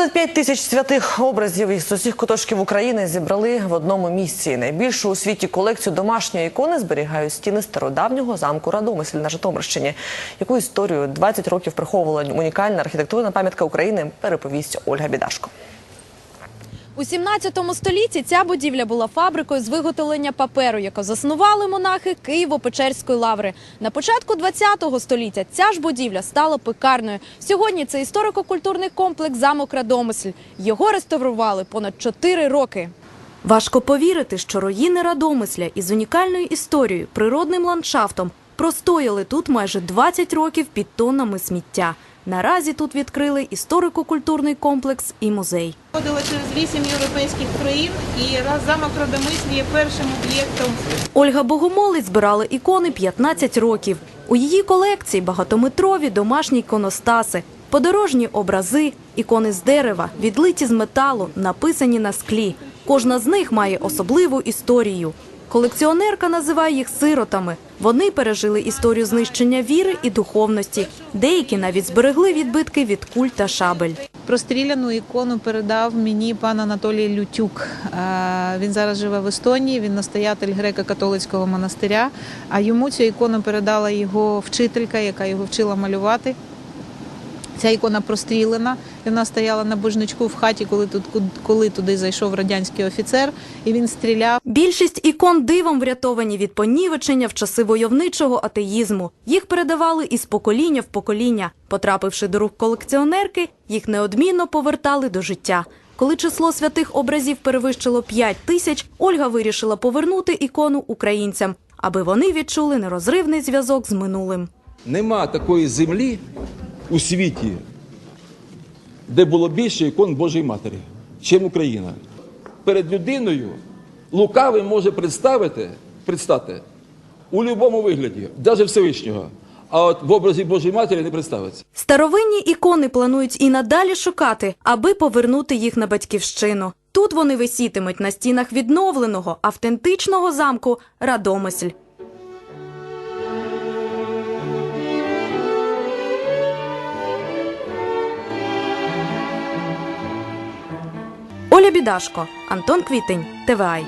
Понад 5 тисяч святих образів із усіх куточків України зібрали в одному місці. Найбільшу у світі колекцію домашньої ікони зберігають стіни стародавнього замку Радомисль на Житомирщині. Яку історію 20 років приховувала унікальна архітектурна пам'ятка України, переповість Ольга Бідашко. У 17 столітті ця будівля була фабрикою з виготовлення паперу, яку заснували монахи Києво-Печерської лаври. На початку 20 століття ця ж будівля стала пекарною. Сьогодні це історико-культурний комплекс замок Радомисль. Його реставрували понад 4 роки. Важко повірити, що руїни Радомисля із унікальною історією, природним ландшафтом простояли тут майже 20 років під тоннами сміття. Наразі тут відкрили історико-культурний комплекс і музей. Ходила через вісім європейських країн і раз замок Родомислі є першим об'єктом Ольга Богомолець збирала ікони 15 років. У її колекції багатометрові домашні іконостаси, подорожні образи, ікони з дерева, відлиті з металу, написані на склі. Кожна з них має особливу історію. Колекціонерка називає їх сиротами. Вони пережили історію знищення віри і духовності. Деякі навіть зберегли відбитки від куль та шабель. Простріляну ікону передав мені пан Анатолій Лютюк. Е, Він зараз живе в Естонії, він настоятель греко-католицького монастиря. А йому цю ікону передала його вчителька, яка його вчила малювати. Ця ікона прострілена, і вона стояла на божничку в хаті, коли тут коли туди зайшов радянський офіцер, і він стріляв. Більшість ікон дивом врятовані від понівечення в часи войовничого атеїзму. Їх передавали із покоління в покоління. Потрапивши до рук колекціонерки, їх неодмінно повертали до життя. Коли число святих образів перевищило 5 тисяч, Ольга вирішила повернути ікону українцям, аби вони відчули нерозривний зв'язок з минулим. Нема такої землі у світі, де було більше ікон Божої Матері, чим Україна. Перед людиною лукавий може представити, предстати у будь-якому вигляді, навіть Всевишнього. А от в образі Божої Матері не представиться. Старовинні ікони планують і надалі шукати, аби повернути їх на батьківщину. Тут вони висітимуть на стінах відновленого автентичного замку Радомисль. Бідашко, Антон Квітень, ТВАЙ.